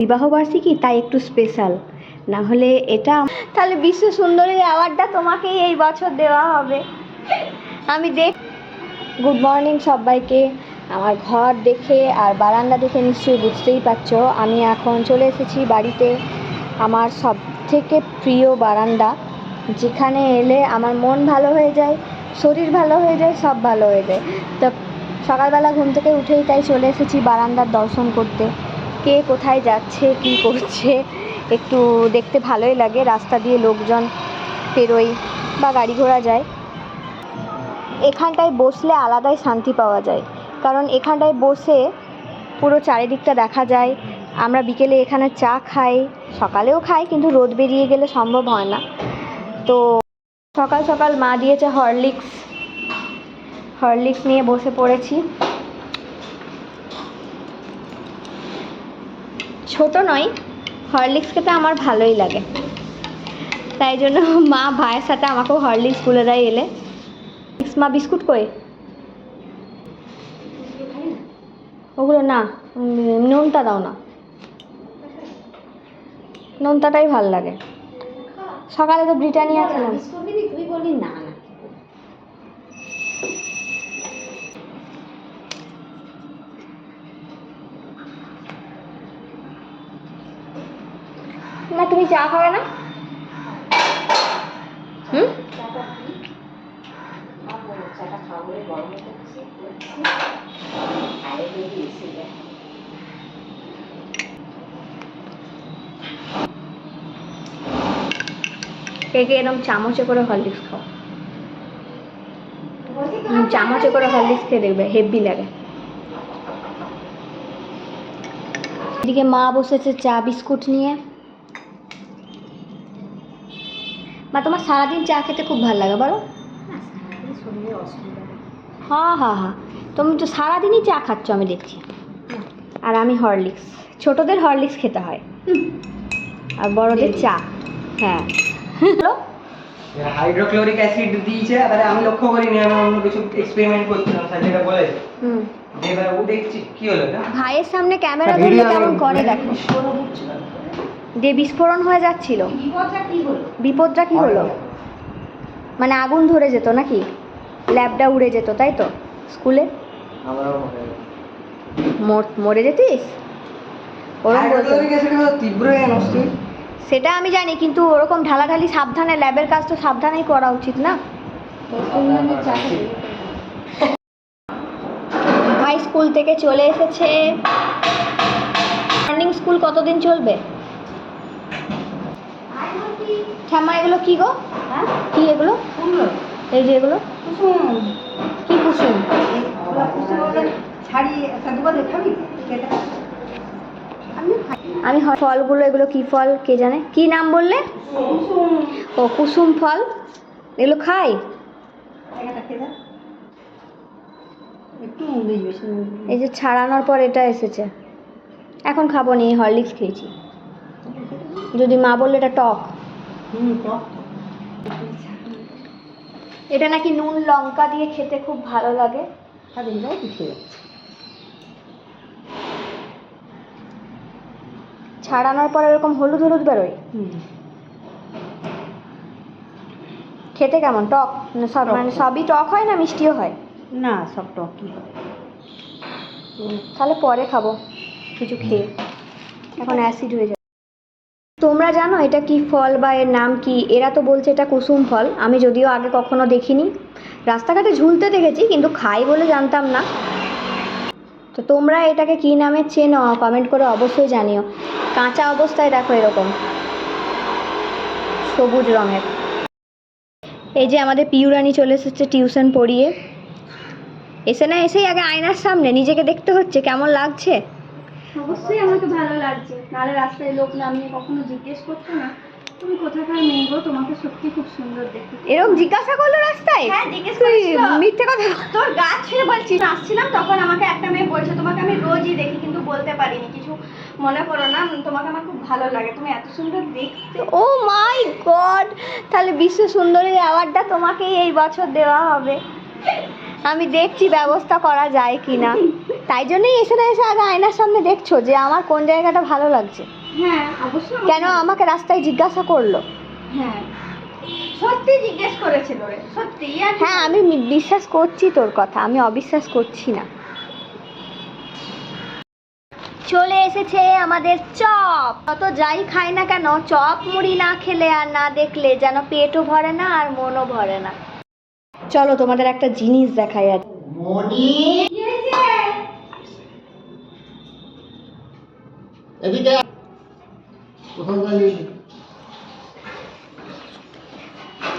বিবাহবার্ষিকী তাই একটু স্পেশাল না হলে এটা তাহলে বিশ্ব সুন্দরীর অ্যাওয়ার্ডটা তোমাকেই এই বছর দেওয়া হবে। আমি দেখ গুড মর্নিং সবাইকে। আমার ঘর দেখে আর বারান্দা দেখে নিশ্চয়ই বুঝতেই পারছ আমি এখন চলে এসেছি বাড়িতে। আমার সব থেকে প্রিয় বারান্দা। যেখানে এলে আমার মন ভালো হয়ে যায় শরীর ভালো হয়ে যায় সব ভালো হয়ে যায়। তো সকালবেলা ঘুম থেকে উঠেই তাই চলে এসেছি বারান্দার দর্শন করতে। কে কোথায় যাচ্ছে, কি করছে, একটু দেখতে ভালোই লাগে। রাস্তা দিয়ে লোকজন পেরোয় বা গাড়ি ঘোড়া যায়। এখানটায় বসলে আলাদাই শান্তি পাওয়া যায়। কারণ এখানটায় বসে পুরো চারিদিকটা দেখা যায়। আমরা বিকেলে এখানে চা খাই, সকালেও খাই, কিন্তু রোদ বেরিয়ে গেলে সম্ভব হয় না। তো সকাল সকাল মা দিয়েছে হরলিক্স। হরলিক্স নিয়ে বসে পড়েছি। ছোট নয় হরলিক্স খেতে আমার ভালোই লাগে। তাই জন্য মা ভাইয়ের সাথে আমাকেও হরলিক্স গুলে দেয় এলে। মা বিস্কুট কই? ওগুলো না নোনতা দাও না। নোনতাটাই ভালো লাগে। সকালে তো ব্রিটানিয়া খেলাম। না। না, তুমি চা খাবে না? হুম? চাটা কি চাটা খাওয়া বলে গরম করছি আরে বেরিয়ে এসে যায় কে কে এরকম চামচে করে হরলিক্স খাও? চামচে করে হরলিক্স খেয়ে দেখবে, হেভি লাগে। এদিকে মা বসেছে চা বিস্কুট নিয়ে। মা তোমার সারাদিন চা খেতে খুব ভালো লাগে বলো। হ্যাঁ হ্যাঁ হ্যাঁ। তুমি তো সারাদিনই চা খাচ্ছ আমি দেখছি। আর আমি হরলিক্স। ছোটদের হরলিক্স খেতে হয়। আর বড়দের চা। হ্যাঁ। হ্যালো। হাইড্রোক্লোরিক অ্যাসিড দিয়েছে এবারে আমি লক্ষ্য করিনি আমি অন্য কিছু এক্সপেরিমেন্ট করছিলাম স্যার যেটা বলে হুম। এবারে ও দেখছি কি হলো ভাইয়ের সামনে ক্যামেরা ধরলে video কেমন করে দেখো। দিয়ে বিস্ফোরণ হয়ে যাচ্ছিল। বিপদটা কি হলো? বিপদটা কি হলো? মানে আগুন ধরে যেত নাকি? ল্যাবটা উড়ে যেত তাই তো? স্কুলে? আমরাও। মর- মরে যেতিস? সেটা আমি জানি কিন্তু ওরকম ঢালাঢালি সাবধানে ল্যাবের কাজ তো সাবধানেই করা উচিত না? ভাই স্কুল থেকে চলে এসেছে। মর্নিং স্কুল কতদিন চলবে? ঠাম্মা এগুলো কি গো? হ্যাঁ? কি এগুলো? এই যে এগুলো? কি কুসুম? আমি ফলগুলো এগুলো কি ফল কে জানে? কি নাম বললে? ও কুসুম ফল। এগুলো খাই। এই যে ছাড়ানোর পর এটা এসেছে। এখন খাব নি হরলিক্স খেয়েছি। যদি মা বললে এটা টক। হুম টক এটা নাকি নুন লঙ্কা দিয়ে খেতে খুব ভালো লাগে। ছাড়ানোর পর এরকম হলুদ হলুদ বেরোয়? খেতে কেমন? টক? সব মানে সবই টক হয় না মিষ্টিও হয়? না সব টকই হয়। তাহলে পরে খাব। কিছু খেয়ে। এখন অ্যাসিড হয়ে যাবে। তোমরা জানো এটা কি ফল বা এর নাম কি? এরা তো বলছে এটা কুসুম ফল। আমি যদিও আগে কখনো দেখিনি। রাস্তাঘাটে ঝুলতে দেখেছি, কিন্তু খাই বলে জানতাম না। তো তোমরা এটাকে কি নামে চেনো? কমেন্ট করে অবশ্যই জানিও। কাঁচা অবস্থায় দেখো এরকম। সবুজ রঙের। এই যে আমাদের পিউরানি চলে এসেছে টিউশন পড়িয়ে। এসে না এসেই আগে আয়নার সামনে নিজেকে দেখতে হচ্ছে, কেমন লাগছে? অবশ্যই আমাকে ভালো লাগছে। নাহলে রাস্তায় লোক নামিয়ে কখনো জিজ্ঞেস করতো না তুমি কোথাকার মেয়ে গো? তোমাকে সত্যি খুব সুন্দর দেখতে। এরকম জিজ্ঞাসা করল রাস্তায়? হ্যাঁ, জিজ্ঞেস। মিথ্যে কথা তোর বলছি আসছিলাম তখন আমাকে একটা মেয়ে বলছে তোমাকে আমি রোজই দেখি কিন্তু বলতে পারিনি কিছু মনে করো না তোমাকে আমার খুব ভালো লাগে তুমি এত সুন্দর দেখতে। Oh my God! তাহলে বিশ্ব সুন্দরী অ্যাওয়ার্ডটা তোমাকেই এই বছর দেওয়া হবে। আমি দেখছি ব্যবস্থা করা যায় কি না তাই জন্যই এসে না এসে আগে আয়নার সামনে দেখছ যে আমার কোন জায়গাটা ভালো লাগছে। হ্যাঁ অবশ্যই কেন আমাকে রাস্তায় জিজ্ঞাসা করল? হ্যাঁ সত্যি জিজ্ঞেস করেছিল রে সত্যি হ্যাঁ আমি বিশ্বাস করছি তোর কথা আমি অবিশ্বাস করছি না। চলে এসেছে আমাদের চপ। অত যাই খাই না কেন চপ মুড়ি না খেলে আর না দেখলে যেন পেটও ভরে না আর মনও ভরে না। চলো তোমাদের একটা জিনিস দেখাই আর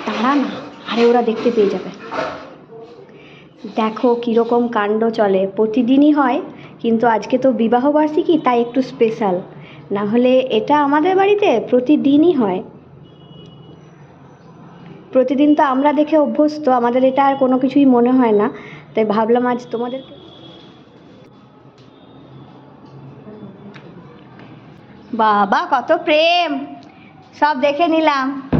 তারা না আরে ওরা দেখতে পেয়ে যাবে। দেখো কীরকম কাণ্ড চলে। প্রতিদিনই হয় কিন্তু আজকে তো বিবাহ বার্ষিকী তাই একটু স্পেশাল না হলে এটা আমাদের বাড়িতে প্রতিদিনই হয়। প্রতিদিন তো আমরা দেখে অভ্যস্ত, আমাদের এটা আর কোনো কিছুই মনে হয় না। তাই ভাবলাম আজ তোমাদের বাবা, কত প্রেম! সব দেখে নিলাম।